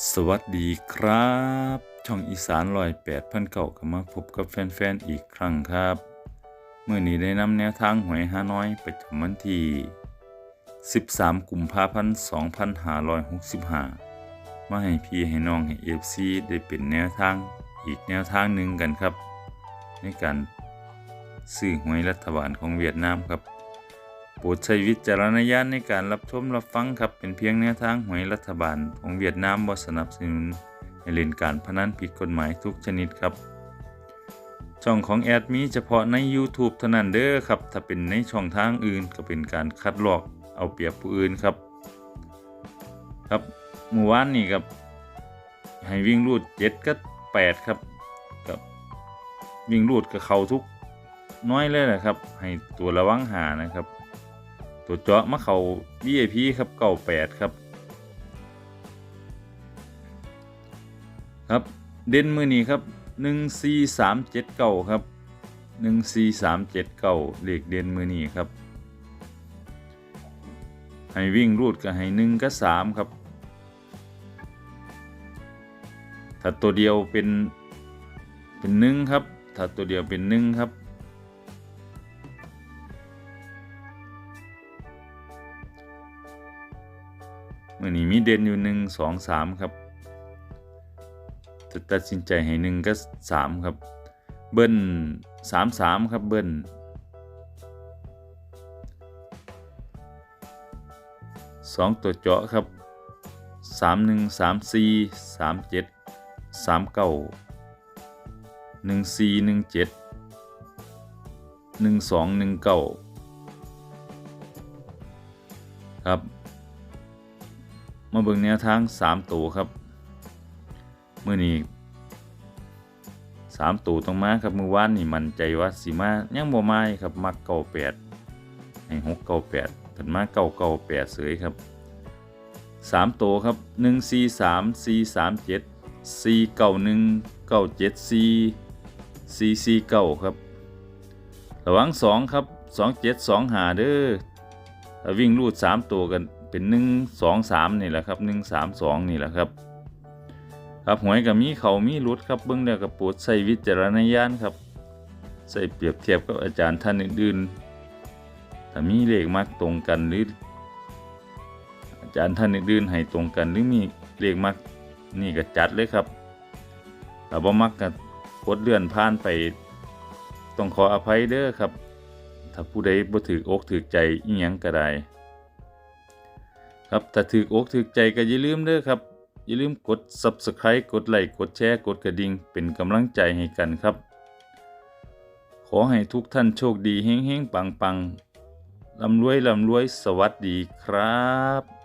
สวัสดีครับ ช่องอีสานลอยแปดพันเก่าก็มาพบกับแฟนๆอีกครั้งครับเมื่อนี้ได้นำแนวทางหวยฮานอยประจำวันที่ 13 กุมภาพันธ์2565 มาให้พี่ให้น้องให้เอฟซีได้เป็นแนวทางอีกแนวทางหนึ่งกันครับ ในการซื้อหวยรัฐบาลของเวียดนามครับ โปรดใช้วิจารณญาณในการรับชมรับฟังครับ เป็นเพียงแนวทางหวยรัฐบาล ของเวียดนามบ่สนับสนุนให้เล่นการพนันผิดกฎหมายทุกชนิดครับ ช่องของแอดมีเฉพาะใน YouTube เท่านั้นเด้อครับ ถ้าเป็นในช่องทางอื่นก็เป็นการคัดลอกเอาเปรียบผู้อื่นครับ ครับเมื่อวานนี่ครับให้วิ่งรูด7กับ8ครับกับวิ่งรูดกับเขาทุกน้อยเลยนะครับ ให้ตัวระวังหานะครับ ตัวเจาะมาเขา VIP ครับเก้าแปดครับ ครับเด่นมือนี้ครับหนึ่งสี่สามเจ็ดเก้าครับหนึ่งสี่สามเจ็ดเก้าเลขเด่นมือนี้ครับให้วิ่งรูดก็ให้หนึ่งก็สามครับถ้าตัวเดียวเป็นเป็นหนึ่งครับถ้าตัวเดียวเป็นหนึ่งครับ มื่อนี้มีเด่นอยู่หนึ่งสองสามครับจะตัดสินใจให้หนึ่งก็สามครับ เบิ้ลสามสามครับเบิ้ลสองตัวเจาะครับสามหนึ่งสามสี่สามเจ็ดสามเก้าหนึ่งสี่หนึ่งเจ็ดหนึ่งสองหนึ่งเก้าครับ มาเบิ่งแนวทาง 3 ตัวครับมื้อนี้3ตัวต้องมาครับมื้อวานนี่มั่นใจว่าสิมายังบ่มาครับมัก98ให้698เพิ่นมา998เสยครับ3ตัวครับ143 437 491 974 449ครับระวัง2ครับ 27 2หาเด้อถ้าวิ่งรูด 3 ตัวกัน เป็นหนึ่งสองสามนี่แหละครับหนึ่งสามสองนี่แหละครับ ครับหวยกับมีเขามีรุดครับเบิ้องแล้วกับปรดใส่วิจารณญาณครับใส่เปรียบเทียบกับอาจารย์ท่านอื่นๆถ้ามีเลขมักตรงกันหรือ อาจารย์ท่านอื่นๆให้ตรงกันหรือมีเลขมักนี่ก็จัดเลยครับถ้าบ่มักก็กดเลื่อนผ่านไปต้องขออภัยเด้อครับ ถ้าผู้ใดบ่ถืออกถือใจอีหยังก็ได้ ครับถ้าถืออกถือใจก็อย่าลืมเด้อครับ อย่าลืมกด Subscribe กดไลค์กดแชร์กดกระดิ่งเป็นกำลังใจให้กันครับ ขอให้ทุกท่านโชคดีเฮงๆปังๆร่ำรวยร่ำรวยสวัสดีครับ